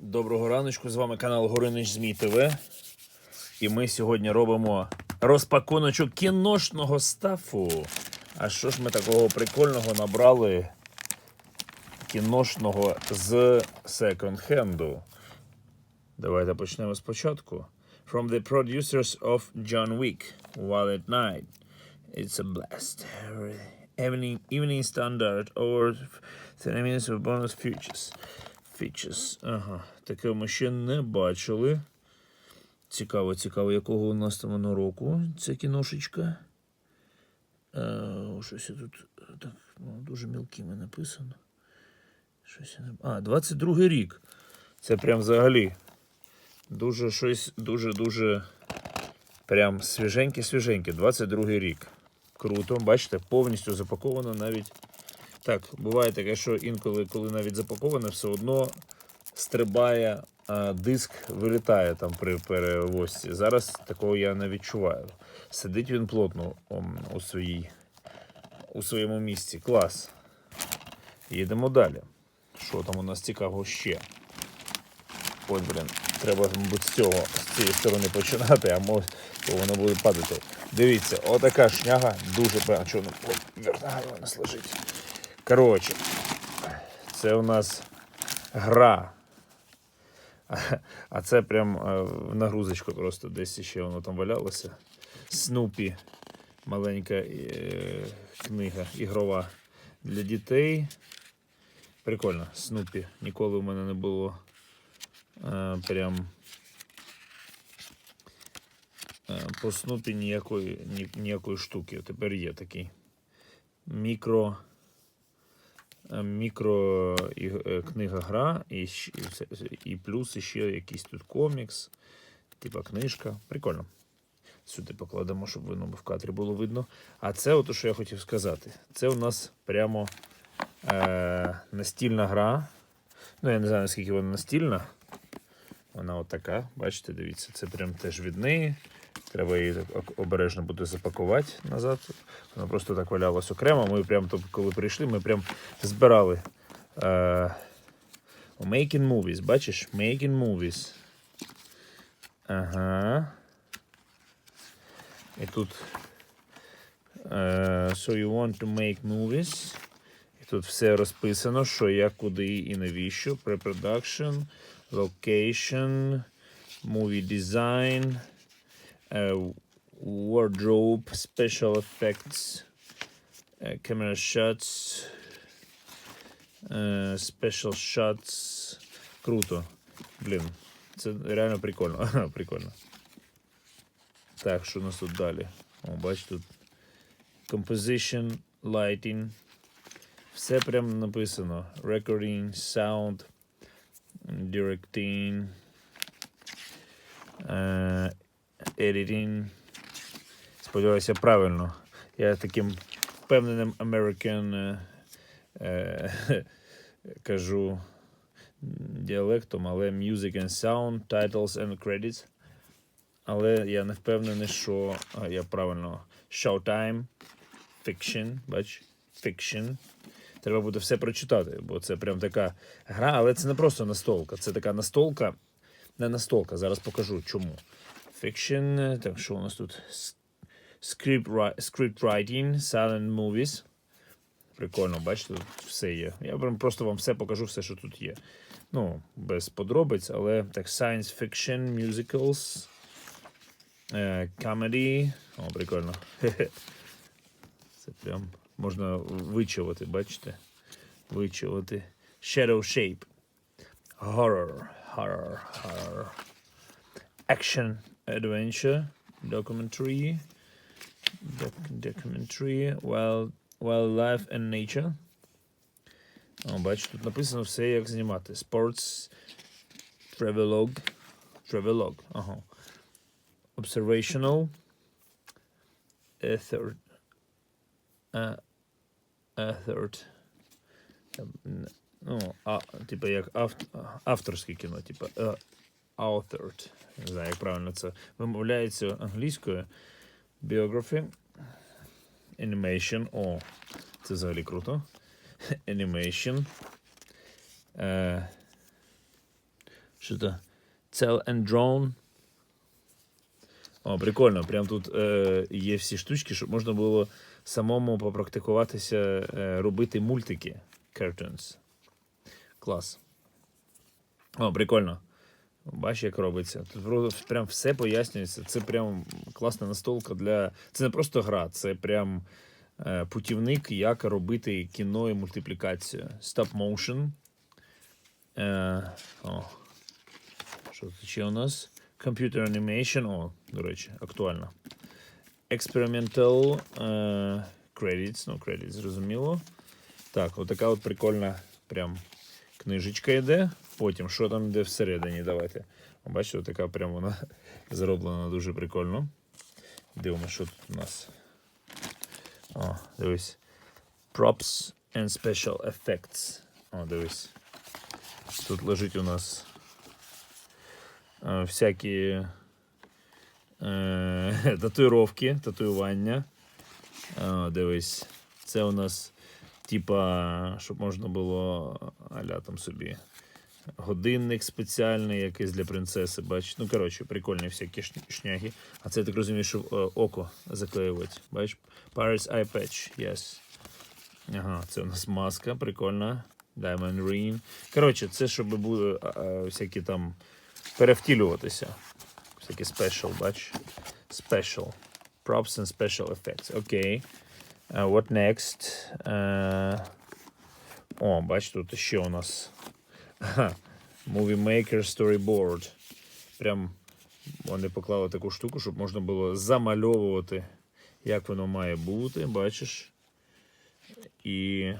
Доброго раночку, з вами канал Горинич ЗМІ ТВ. І ми сьогодні робимо розпакуночок кіношного стафу. А що ж ми такого прикольного набрали кіношного з секонд-хенду? Давайте почнемо спочатку. From the producers of John Wick, Wild at Night. It's a blast. Evening, evening standard or 30 minutes of bonus features. Features. Ага. Таке ми ще не бачили. Цікаво, цікаво, якого у нас там воно року. Ця кіношечка. Е, щось я тут так, ну, дуже мілкими написано. Щось я не... А, 22 рік. Це прям взагалі. Дуже щось дуже-дуже прям свіженьке-свіженьке. 22 рік. Круто. Бачите, повністю запаковано навіть. Так, буває таке, що інколи, коли навіть запаковане, все одно стрибає, а диск вилітає там при перевозці. Зараз такого я не відчуваю. Сидить він плотно у, своїй, у своєму місці. Клас. Їдемо далі. Що там у нас цікавого ще? Ой, блін, треба, мабуть, з цього, з цієї сторони починати, а може, воно буде падати. Дивіться, отака шняга дуже певна. Чого ну, вертаю, у лежить. Коротше, це у нас гра. А- це прям е, в нагрузочку просто десь ще воно там валялося. Снупі, маленька е, книга ігрова для дітей. Прикольно, Снупі. Ніколи в мене не було е, прям по Снупі ніякої, ні, ніякої штуки. Тепер є такий мікро. Е, Мікро і, е, і плюс ще якийсь тут комікс, типа книжка. Прикольно. Сюди покладемо, щоб воно в кадрі було видно. А це, от, що я хотів сказати, це у нас прямо е, настільна гра. Ну, я не знаю, наскільки вона настільна. Вона от така, бачите, дивіться, це прям теж від неї. Треба її обережно буде запакувати назад. Вона просто так валялась окремо. Ми прям тут, коли прийшли, ми прям збирали. Е, making movies, бачиш? Making movies. Ага. І тут. е, so you want to make movies. І тут все розписано, що як, куди і навіщо. Pre-production, location, movie design, е, wardrobe, special effects, е, camera shots, е, special shots. Круто. Блін, це реально прикольно. прикольно. Так, що у нас тут далі? О, бач, тут composition, lighting. Все прям написано. Recording, sound, directing, е, editing. Сподіваюся, правильно. Я таким впевненим American е, е, кажу діалектом, але music and sound, titles and credits. Але я не впевнений, що я правильно. Showtime, fiction, бач, fiction. Треба буде все прочитати, бо це прям така гра, але це не просто настолка. Це така настолка, не настолка. Зараз покажу чому. Fiction, так що у нас тут? Script, script writing, silent movies. Прикольно, бачите, тут все є. Я просто вам все покажу, все, що тут є. Ну, без подробиць, але так, science fiction, musicals, е, comedy. О, прикольно. Це прям можна вичавати, бачите? Вичавати. Shadow Shape. Horror. Horror. Horror. Action Adventure. Documentary. Doc- documentary. Wild, Wildlife and Nature. О, бачите, тут написано все, як знімати. Sports. Travelog. Travelog. Ага. Observational. Ether. А, Ethert. Ем, Ну, а, типа як авт, авторське кіно, типа е, authored. Не знаю, як правильно це вимовляється англійською. Biography. Animation. О, це взагалі круто. Animation. Е, Що це? Cell and Drone. О, прикольно. Прям тут е, є всі штучки, щоб можна було самому попрактикуватися е, робити мультики. Cartoons. Клас. О, прикольно. Бачиш, як робиться. Тут прям все пояснюється. Це прям класна настолка для. Це не просто гра, це прям е, путівник, як робити кіно і мультиплікацію. Stop motion. Е, о. Що тут ще у нас? Computer animation. О, до речі, актуально. Experimental е, credits. Ну, credits, зрозуміло. Так, отака от прикольна прям книжечка йде. Потім, що там йде всередині, давайте. Бачите, така прям вона зроблена дуже прикольно. Дивимося, що тут у нас. О, дивись. Props and Special Effects. О, дивись. Тут лежить у нас е, всякі е, татуїровки, татуювання. О, дивись. Це у нас, типа, щоб можна було аля там собі годинник спеціальний, якийсь для принцеси, бачиш. Ну, коротше, прикольні всякі шняги. А це я так розумію, що е, око заклеювати. Бачиш? Paris Eye Patch, yes. Ага, це у нас маска, прикольна. Diamond Ring. Коротше, це щоб були а, а, всякі там перевтілюватися. Всякі special, бач. Special. Props and special effects. Окей. Uh, what next? Uh, о, бач, тут ще у нас Ага. Movie Maker Storyboard. Прям вони поклали таку штуку, щоб можна було замальовувати, як воно має бути, бачиш. І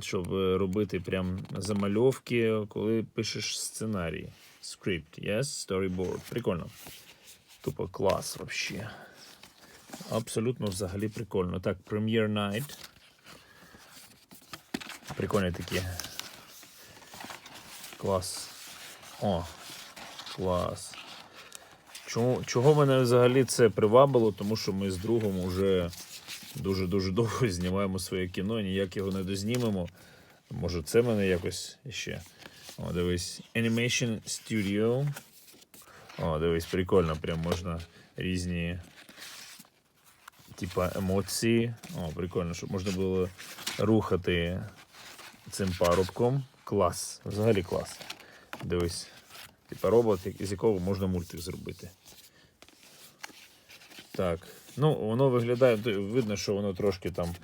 щоб е, робити прям замальовки, коли пишеш сценарій. Script, yes, storyboard. Прикольно. Тупо клас вообще. Абсолютно взагалі прикольно. Так, Premiere Night. Прикольні такі. Клас. О, клас. Чому, чого мене взагалі це привабило? Тому що ми з другом вже дуже-дуже довго знімаємо своє кіно, ніяк його не дознімемо. Може, це мене якось ще. О, дивись. Animation Studio. О, дивись, прикольно, прям можна різні. Типа емоції. О, прикольно, щоб можна було рухати цим парубком. Клас. Взагалі клас. Дивись. Типа робот, із якого можна мультик зробити. Так. Ну, воно виглядає, видно, що воно трошки там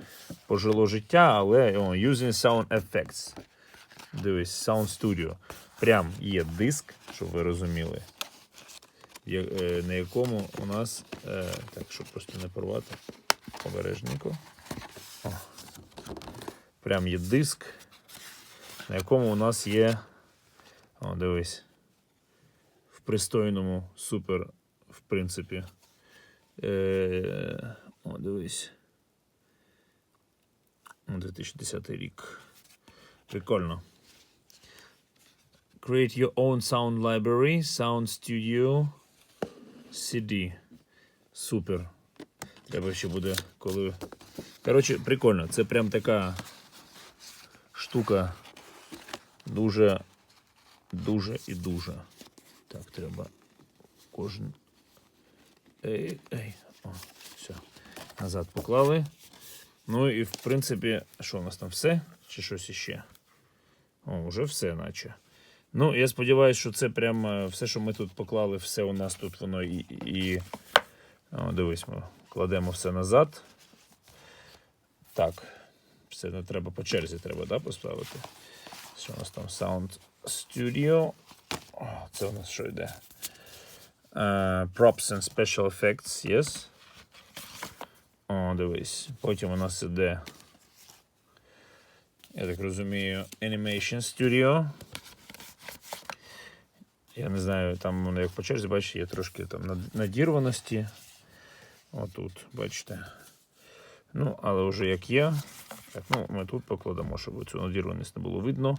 пожило життя, але о, using sound effects. Дивись, Sound Studio. Прям є диск, щоб ви розуміли, е, на якому у нас. е, Так, щоб просто не порвати. Обережненько. Прям є диск, на якому у нас є. О, дивись. В пристойному, супер, в принципі. Е, о, дивись. 2010 рік. Прикольно. Create your own sound library, sound studio, CD. Супер. Треба ще буде, коли. Коротше, прикольно. Це прям така штука. Дуже, дуже і дуже. Так, треба кожен. Ей, ей. О, все. Назад поклали. Ну і в принципі, що у нас там все? Чи щось іще? О, вже все, наче. Ну, я сподіваюся, що це прям е, все, що ми тут поклали, все у нас тут воно і. і... О, дивись, ми кладемо все назад. Так. Все не треба по черзі, треба, да, поставити. Що у нас там? Sound Studio. О, це у нас що йде? Е, props and Special Effects, yes. О, дивись. Потім у нас іде. Я так розумію, Animation Studio. Я не знаю, там як по черзі, бачите, є трошки там надірваності. Отут, бачите. Ну, але вже як є. Так, ну, ми тут покладемо, щоб цю надірваність не було видно.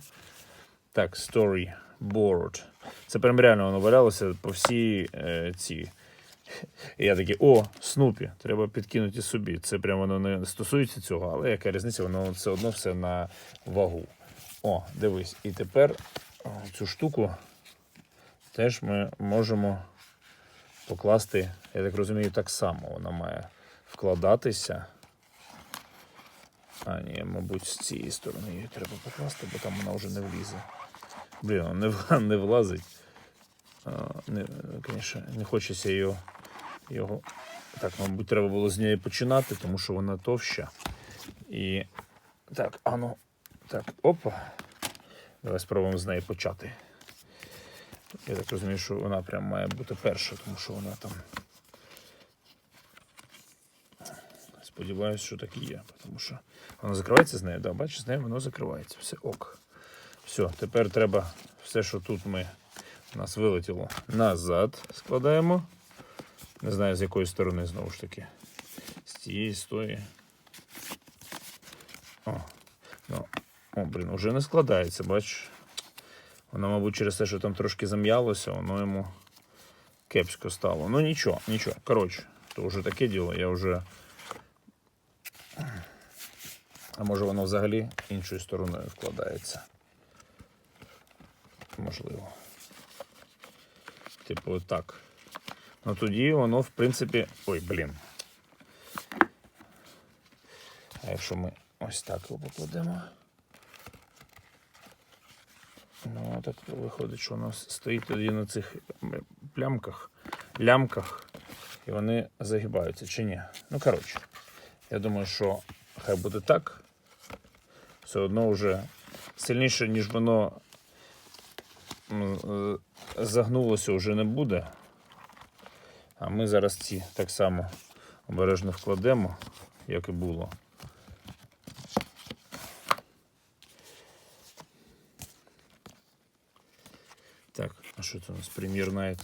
Так, storyboard. Це прям реально воно валялося по всій е, ці. І я такий, о, Снупі, треба підкинути собі. Це прям воно не стосується цього, але яка різниця, воно все одно все на вагу. О, дивись. І тепер цю штуку теж ми можемо покласти, я так розумію, так само вона має вкладатися. А, ні, мабуть, з цієї сторони її треба покласти, бо там вона вже не влізе. Блін, вона не, в- не влазить. А, не, конечно, не хочеться його, його. Так, мабуть, треба було з неї починати, тому що вона товща. І. Так, а ну. Так, опа. Давай спробуємо з неї почати. Я так розумію, що вона прям має бути перша, тому що вона там. Сподіваюсь, що так і є, тому що воно закривається з нею, да, бачиш, з нею воно закривається. Все ок. Все, тепер треба все, що тут ми у нас вилетіло назад, складаємо. Не знаю з якої сторони знову ж таки. З цієї з. О, ну, о, блін, вже не складається, бачиш. Воно, мабуть, через те, що там трошки зам'ялося, воно йому кепсько стало. Ну нічого, нічого. Коротше, то вже таке діло, я вже. А може воно взагалі іншою стороною вкладається. Можливо. Типу так. Ну тоді воно, в принципі. Ой, блін. А якщо ми ось так його покладемо. Ну, так виходить, що воно стоїть тоді на цих плямках, лямках, і вони загибаються чи ні. Ну, коротше, я думаю, що хай буде так. Все одно вже сильніше, ніж воно е, загнулося, вже не буде. А ми зараз ці так само обережно вкладемо, як і було. Так, а що це у нас? Прем'єр Найт?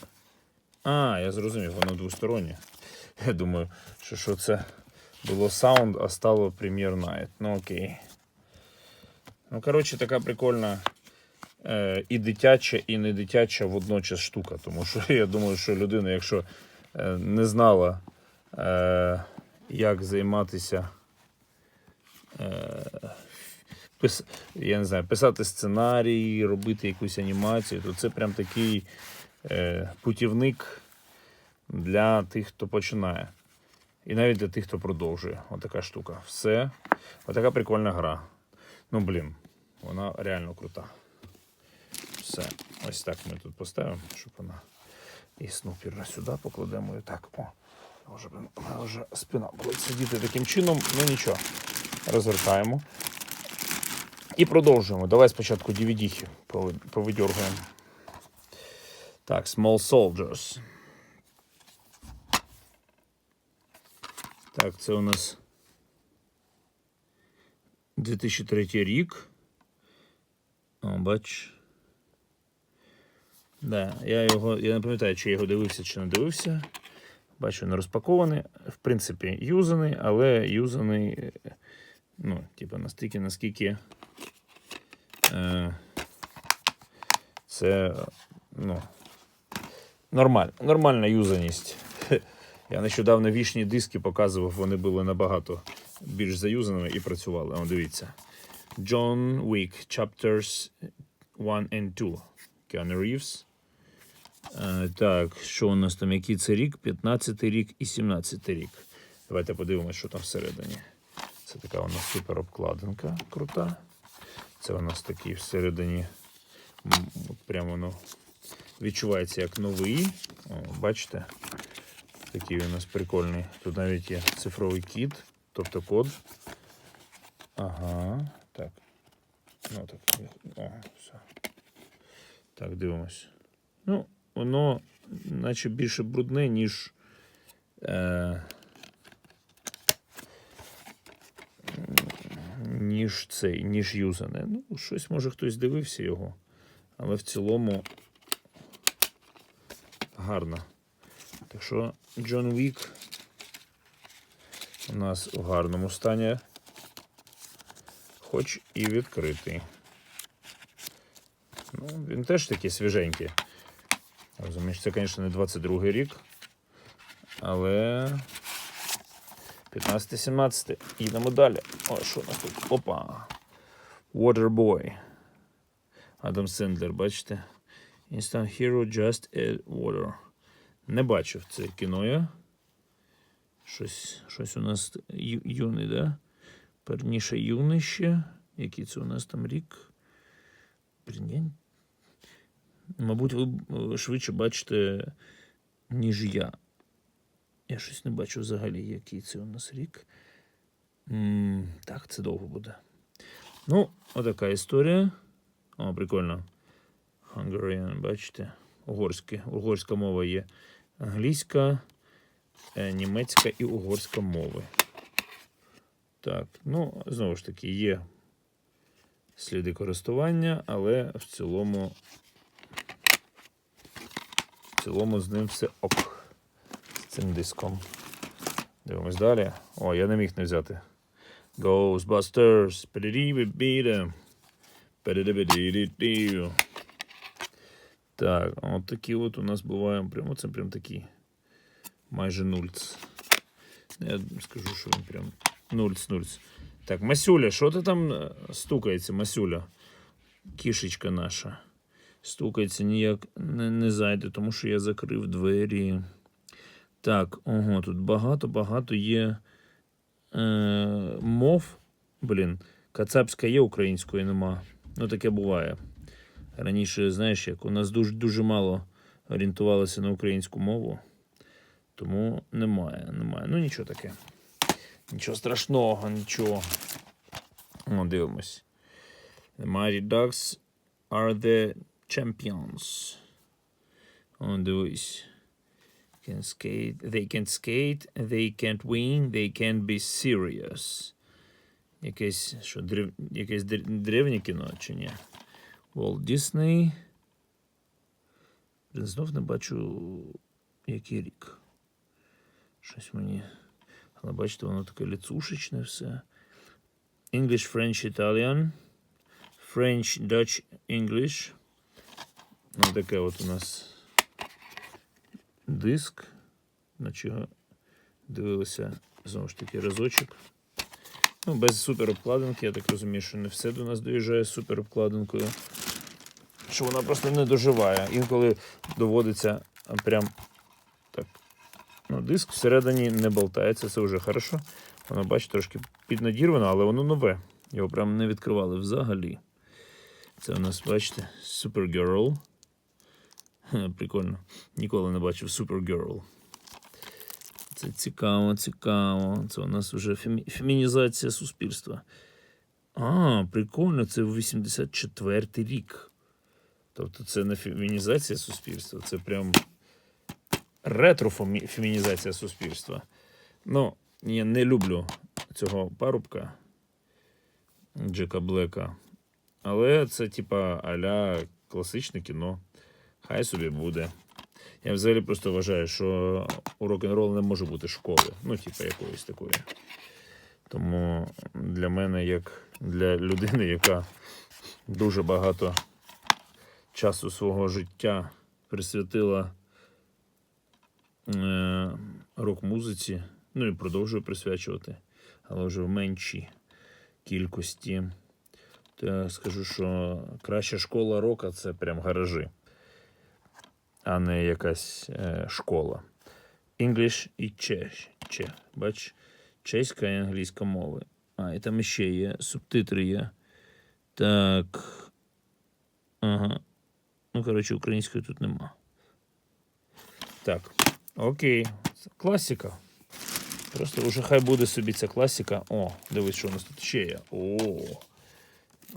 А, я зрозумів, воно двостороннє. Я думаю, що, що це було саунд, а стало прем'єр Найт. Ну окей. Ну, коротше, така прикольна е, і дитяча, і не дитяча водночас штука. Тому що я думаю, що людина, якщо е, не знала, е, як займатися. Е, пис, я не знаю, писати сценарій, робити якусь анімацію, то це прям такий е, путівник для тих, хто починає. І навіть для тих, хто продовжує. Отака штука. Все. Отака прикольна гра. Ну, блін, вона реально крута. Все. Ось так ми тут поставимо, щоб вона. І снупера сюди покладемо. І так. О, у мене вже спина буде сидіти таким чином. Ну нічого. Розвертаємо. І продовжуємо. Давай спочатку DVD повидьоргуємо. Так, Small Soldiers. Так, це у нас 2003 рік. О, бач. Да, я його. Я не пам'ятаю, чи я його дивився, чи не дивився. Бачу, не розпакований. В принципі, юзаний, але юзаний. Ну, типу, настільки, наскільки. Е, це ну, нормаль, нормальна юзаність. Я нещодавно вічні диски показував, вони були набагато більш заюзаними і працювали. О, дивіться. John Wick, Chapters 1 and 2. Keanu Reeves. Так, що у нас там? Який це рік? 15 рік і 17 рік. Давайте подивимося, що там всередині. Це така у нас супер обкладинка крута. Це у нас такий всередині. прямо воно відчувається як новий. О, бачите? Такий у нас прикольний. Тут навіть є цифровий кіт, тобто код. Ага, так. Ну так. О, все. Так, дивимось. Ну, воно наче більше брудне, ніж. Е, ніж цей, ніж юзане. Ну, щось може хтось дивився його. Але в цілому гарно. Так що Джон Вік у нас у гарному стані, хоч і відкритий. Ну, він теж такий свіженький. Розумієш, це, звісно, не 22 рік, але 15-17. Їдемо далі. О, що у нас тут? Опа. Waterboy. Адам Сендлер, бачите? Instant Hero Just Add Water. Не бачив це кіно я. Щось, щось у нас ю, юний, да? Перніше юний ще. Який це у нас там рік? Блін. Мабуть, ви е, швидше бачите, ніж я. Я щось не бачу взагалі, який це у нас рік. м так, це довго буде. Ну, отака історія. О, прикольно. Hungarian, бачите? Угорське. Угорська мова є. Англійська, е, німецька і угорська мови. Так, ну, знову ж таки, є сліди користування, але в цілому. В цілому з ним все ок. З цим диском. Дивимось далі. О, я не міг не взяти. Ghostbusters. Пі-ді-ді-бі-бі-дам. Пі-ді-ді-бі-ді-ді. Так, от такі от у нас бувають. Прямо це прям такі. Майже нульц. Я скажу, що він прям нульц-нульц. Так, Масюля, що ти там е, стукається, Масюля? Кішечка наша. Стукається ніяк не, не зайде, тому що я закрив двері. Так, ого, тут багато-багато є е, мов. Блін, кацапська є, української нема. Ну, таке буває. Раніше, знаєш, як у нас дуже, дуже мало орієнтувалося на українську мову, тому немає, немає. Ну, нічого таке. Нічого страшного, нічого. О, дивимось. The Mighty Ducks are the champions. О, дивись. Can skate. They can skate, they can't win, they can't be serious. Якесь, що, древ... Якесь древ- древнє кіно чи ні? Walt Disney. Блін, Знов не бачу, який рік. Щось мені. Але бачите, воно таке ліцушечне все. English, French, Italian. French, Dutch, English. Ну, таке от у нас диск. На чого дивилися знову ж таки разочок. Ну, без суперобкладинки, я так розумію, що не все до нас доїжджає з суперобкладинкою. Що вона просто не доживає. Інколи доводиться прям так. Ну, диск всередині не болтається, це вже хорошо. Воно, бачите, трошки піднадірвано, але воно нове. Його прям не відкривали взагалі. Це у нас, бачите, Supergirl. Прикольно. Ніколи не бачив Supergirl. Це цікаво, цікаво. Це у нас вже фемі... фемінізація суспільства. А, прикольно, це 84 рік. Тобто це не фемінізація суспільства, це прям ретро-фемінізація суспільства. Ну, я не люблю цього парубка Джека Блека. Але це, типа, аля класичне кіно. Хай собі буде. Я взагалі просто вважаю, що у рок-н-рол не може бути школи. Ну, типа, якоїсь такої. Тому для мене, як для людини, яка дуже багато часу свого життя присвятила е, рок-музиці, ну і продовжую присвячувати, але вже в меншій кількості. То я скажу, що краща школа рока це прям гаражі, а не якась е, школа. English і чеш. Че. Бач, чеська і англійська мови. А, і там ще є, субтитри є. Так. Ага. Ну, коротше, української тут нема. Так. Окей. Це класика. Просто вже хай буде собі ця класика. О, дивись, що у нас тут ще є. О.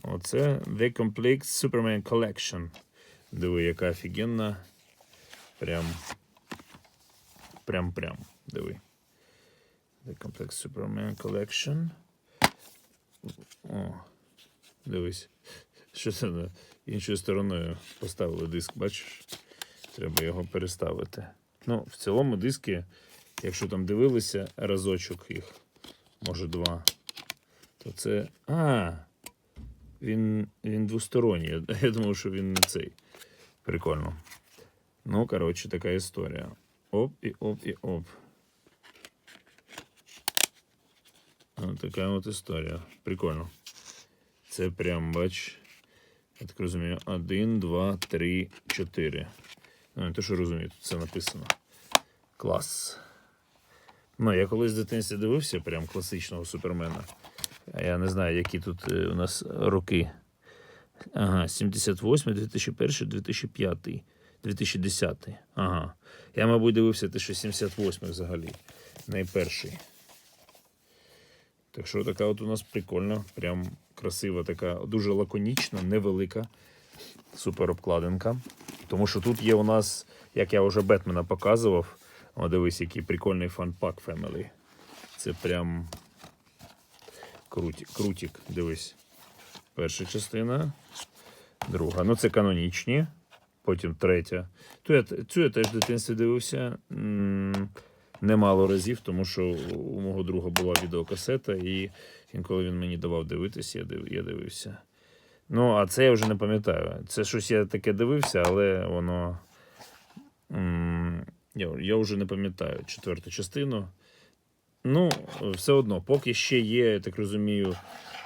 Оце The Complete Superman Collection. Диви, яка офігенна. Прям. Прям-прям. Диви. The Complete Superman Collection. О, дивись. Що це на іншою стороною поставили диск, бачиш? Треба його переставити. Ну, в цілому диски, якщо там дивилися разочок їх, може два, то це. А! Він, він двосторонній. Я думав, що він не цей. Прикольно. Ну, коротше, така історія. Оп і оп і оп. Ось така от історія. Прикольно. Це прям, бач, Я так розумію. Один, два, три, чотири. Ну, не те, що розумію, тут це написано. Клас. Ну, я колись в дитинстві дивився прям класичного супермена. Я не знаю, які тут е, у нас роки. Ага, 78, 2001, 2005, 2010. Ага. Я, мабуть, дивився те, що 78 взагалі. Найперший. Так що така от у нас прикольна, прям красива, така, дуже лаконічна, невелика супер обкладинка. Тому що тут є у нас, як я вже Бетмена показував, о, дивись, який прикольний фанпак Family. Це прям крутік, крутік, дивись. Перша частина, друга. Ну, це канонічні, потім третя. Ту я, цю я теж в дитинстві дивився немало разів, тому що у мого друга була відеокасета, і інколи він мені давав дивитися, я, див, я дивився. Ну, а це я вже не пам'ятаю. Це щось я таке дивився, але воно. м, Я, я вже не пам'ятаю четверту частину. Ну, все одно, поки ще є, я так розумію,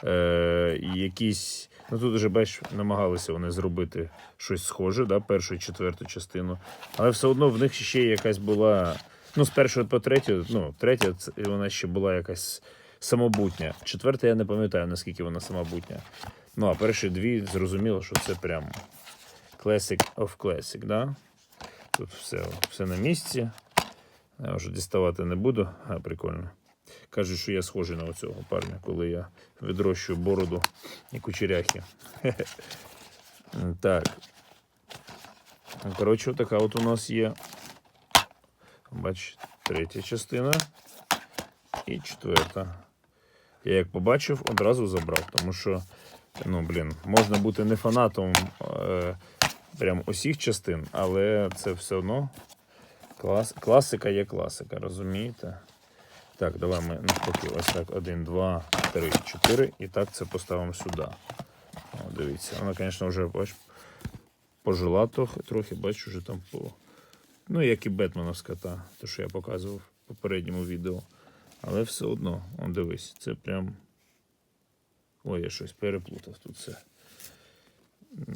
е, якісь. Ну тут вже бач, намагалися вони зробити щось схоже, да, першу і четверту частину. Але все одно в них ще якась була. Ну, з першої по третю, ну, третя вона ще була якась самобутня. Четверта я не пам'ятаю, наскільки вона самобутня. Ну, а перші дві зрозуміло, що це прям classic of classic, да? Тут все, все на місці. Я вже діставати не буду. А, прикольно. Кажуть, що я схожий на оцього парня, коли я відрощую бороду і кучеряхи. Так. Коротше, така от у нас є. Бач, третя частина і четверта. Я як побачив, одразу забрав, тому що, ну, блін, можна бути не фанатом е, прям усіх частин, але це все одно клас, класика є класика, розумієте? Так, давай ми навпаки, ось так. Один, два, три, чотири. І так це поставимо сюди. О, дивіться, вона, звісно, вже бач, пожила трохи, бачу, вже там по. Ну, як і Бетменовська та, те, що я показував в попередньому відео. Але все одно, он дивись, це прям. Ой, я щось переплутав тут все.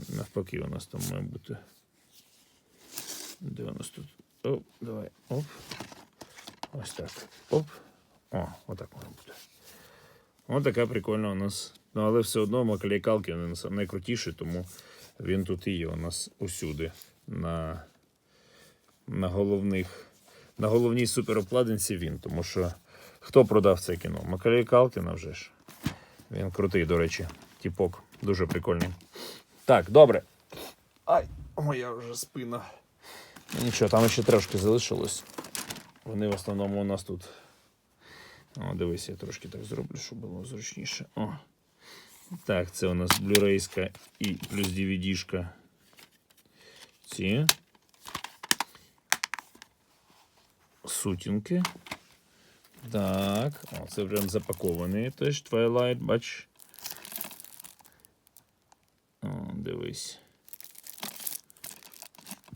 Навпаки, у нас там має бути. Де у нас тут? Оп, давай. Оп. Ось так. Оп. О, отак воно буде. Ось така прикольна у нас. Ну, але все одно Макалей Калкін він найкрутіший, тому він тут і є у нас усюди. На, на головних. На головній суперобкладинці він, тому що хто продав це кіно? Макалей Калкін, а вже ж. Він крутий, до речі. Тіпок. Дуже прикольний. Так, добре. Ай, моя вже спина. Нічого, там ще трошки залишилось. Вони в основному у нас тут. О, дивись, я трошки так зроблю, щоб було зручніше. О. Так, це у нас блюрейська і плюс DVD-шка. Ці. Сутінки. Так, о, це вже запакований теж Twilight, бач. О, дивись.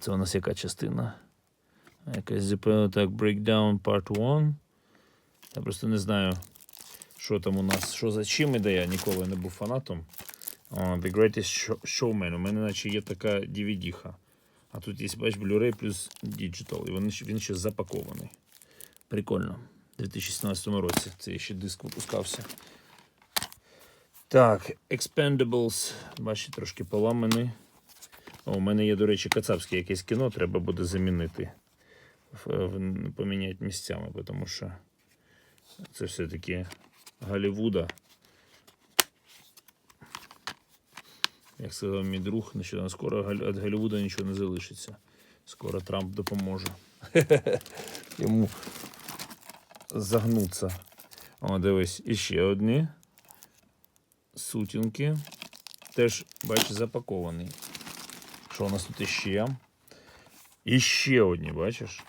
Це у нас яка частина? Якась запевно так, Breakdown Part 1. Я просто не знаю, що там у нас, що за чим іде, я ніколи не був фанатом. О, The Greatest Showman. У мене наче є така DVD-ха. А тут є, бач, Blu-ray плюс Digital. І він, ще- він ще запакований. Прикольно. У 2017 році цей ще диск випускався. Так, Expendables. Бачите, трошки поламаний. О, у мене є, до речі, кацапське якесь кіно, треба буде замінити. Поміняти місцями, тому що це все-таки Голлівуда. Як сказав мій друг, нещодавно скоро від Голлівуда нічого не залишиться. Скоро Трамп допоможе. Йому загнуться. О, дивись, іще одні сутінки. Теж, бачиш, запакований. Що у нас тут іще? Іще одні, бачиш?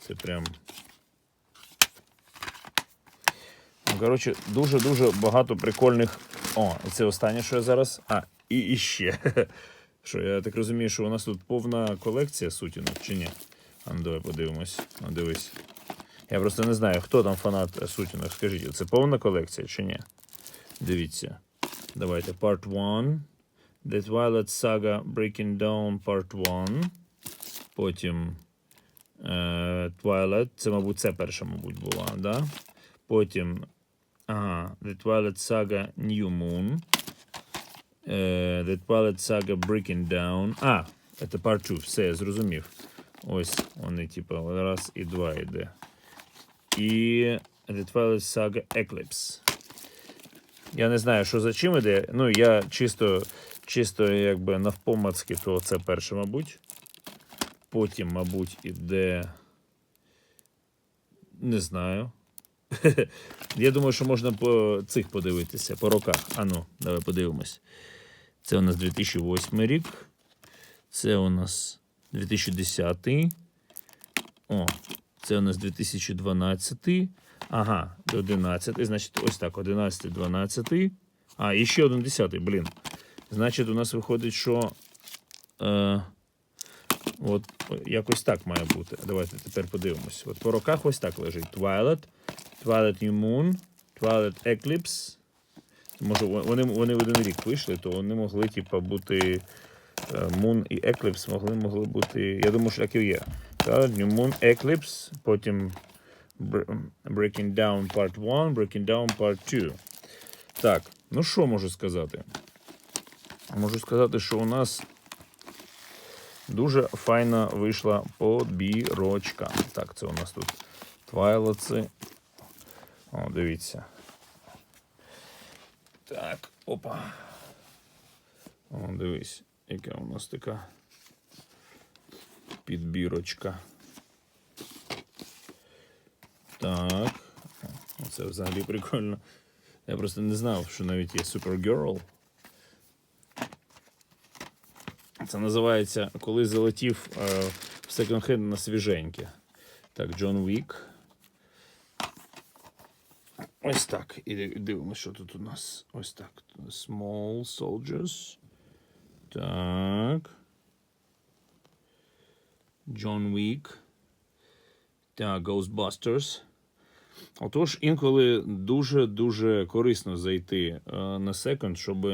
Це прям. Ну, коротше, дуже-дуже багато прикольних. О, і це останнє, що я зараз. А, і іще. Що я так розумію, що у нас тут повна колекція сутінок, чи ні? А ну давай подивимось. Ну, дивись. Я просто не знаю, хто там фанат сутінок. Скажіть, це повна колекція чи ні? Дивіться. Давайте part 1. The Twilight Saga Breaking Down Part 1. Потім е, Twilight. Це, мабуть, це перша, мабуть, була, да? Потім ага, The Twilight Saga New Moon. Е, The Twilight Saga Breaking Down. А, це Part 2, все, я зрозумів. Ось вони, типу, раз і два йде. І The Twilight Saga Eclipse. Я не знаю, що за чим іде. Ну, я чисто, чисто якби навпомацки, то це перше, мабуть. Потім, мабуть, іде. Не знаю. Я думаю, що можна по цих подивитися, по роках. Ану, давай подивимось. Це у нас 2008 рік. Це у нас 2010. О, це у нас 2012. Ага, 11. Значить, ось так, 11, 12. А, і ще один 10, блін. Значить, у нас виходить, що. Е, от якось так має бути. Давайте тепер подивимось. От по роках ось так лежить. Twilight, Twilight New Moon, Twilight Eclipse. Може, вони, вони в один рік вийшли, то вони могли, типа, бути. е, Moon і Eclipse могли, могли бути. Я думаю, що так і є. Twilight New Moon, Eclipse, потім Breaking Down Part 1, Breaking Down Part 2. Так, ну що можу сказати? Можу сказати, що у нас дуже файна вийшла подбірочка. Так, це у нас тут твайлоци. О, дивіться. Так, опа. О, дивись, яка у нас така підбірочка. Так. Це взагалі прикольно. Я просто не знав, що навіть є Supergirl. Це називається Коли залетів е, в секонд-хенд на свіженьке. Так, Джон Вік. Ось так. І дивимося, що тут у нас. Ось так. Small Soldiers. Так. Джон Вік. Так, Ghostbusters. Отож, інколи дуже-дуже корисно зайти е, на секонд, щоб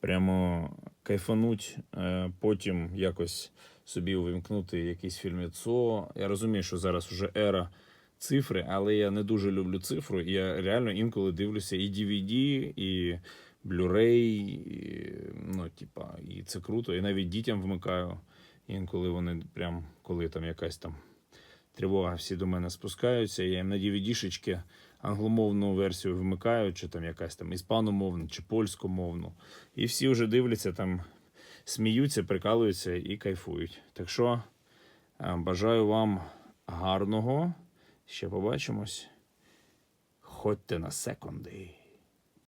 прямо кайфануть, е, потім якось собі увімкнути якийсь фільмецо. Я розумію, що зараз вже ера цифри, але я не дуже люблю цифру. І я реально інколи дивлюся і DVD, і Blu-ray, і, ну, типа, і це круто. І навіть дітям вмикаю. Інколи вони прям, коли там якась там тривога, всі до мене спускаються. Я їм на DVD-шечки англомовну версію вмикаю, чи там якась там іспаномовну, чи польськомовну. І всі вже дивляться там, сміються, прикалуються і кайфують. Так що е, бажаю вам гарного. Ще побачимось. Ходьте на секунди.